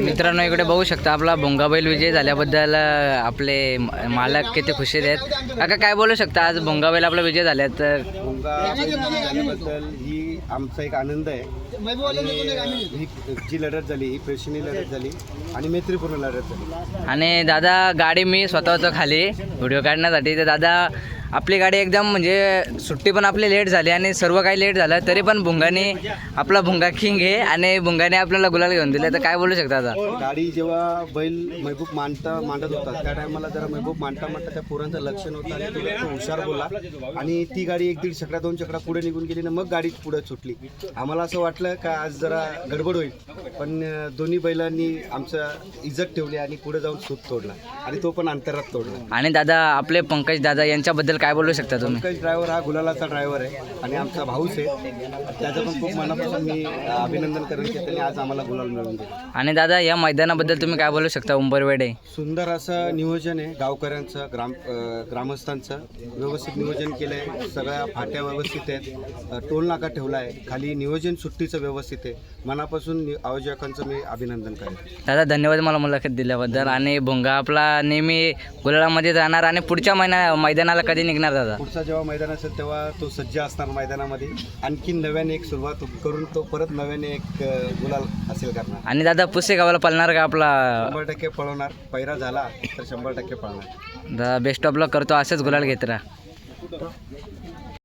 मित्रांनो इकडे बघू शकता आपला भोंगा बैल विजय झाल्याबद्दल आपले मालक किती खुशी आहेत काका काय बोलू शकता आज भोंगा बैल आपला विजय झाल्यात तर झाल्याबद्दल ही आमचा एक आनंद आहे. ही जी लढत झाली ही प्रेक्षणीय लढत झाली आणि मैत्रीपूर्ण लढत झाली. आणि दादा गाडी मी स्वतः होतो खाली व्हिडिओ काढण्यासाठी. तर दादा आपली गाडी एकदम म्हणजे सुट्टी पण आपली लेट झाली आणि सर्व काही लेट झालं तरी पण भुंगाने आपला भुंगा किंग आहे आणि भुंगाने आपल्याला गुलाल घेऊन दिले. तर काय बोलू शकता आता? गाडी जेव्हा बैल महबूब मांडता मांडत होता त्या टायमाला जरा महबूब मांडता मांडता त्या पोरांचं लक्ष नव्हतं आणि तो तो हुशार बोलला. आणि ती गाडी एक दीड चकडा दोन चकडा पुढे निघून गेली ना मग गाडी पुढे सुटली. आम्हाला असं वाटलं का आज जरा गडबड होईल पण दोन्ही बैलांनी आमचं इज्जत ठेवली आणि पुढे जाऊन सूत तोडला आणि तो पण अंतरात तोडला. आणि दादा आपले पंकज दादा यांच्याबद्दल काय बोलू शकता तुम्ही? पंकज ड्रायव्हर हा गुलालाचा ड्रायव्हर आहे आणि आमचा भाऊच आहे. त्याचं पण खूप मनापासून मी अभिनंदन करेन की त्यांनी आज आम्हाला गुलाल मिळवून दिला. आणि दादा या मैदानाबद्दल तुम्ही काय बोलू शकता? उंबरवेडे. सुंदर असं नियोजन आहे. गावकऱ्यांचं ग्राम अं, ग्रामस्थांचं व्यवस्थित नियोजन केलं आहे सगळ्या फाट्या व्यवस्थित आहेत. अं, टोल नाका ठेवला आहे खाली नियोजन सुट्टीचं व्यवस्थित आहे. मनापासून नि- आयोजकांचं मी अभिनंदन करेन. दादा धन्यवाद मला मुलाखत दिल्याबद्दल. आणि भोंगा आपला नेहमी गुलालामध्ये राहणार आणि पुढच्या महिन्या मैदानाला कधी निघणार? दादा. पुढचा जेव्हा मैदान असेल तेव्हा तो सज्ज असणार मैदानामध्ये. आणखी नव्याने एक सुरुवात करून तो परत नव्याने एक अं, गुलाल हासिल करणार. आणि दादा पुसे गावाला पळणार का आपला? शंभर टक्के पळवणार. पैरा झाला तर शंभर टक्के पळणार. दादा बेस्ट ऑफ लक करतो असेच गुलाल घेत राहा.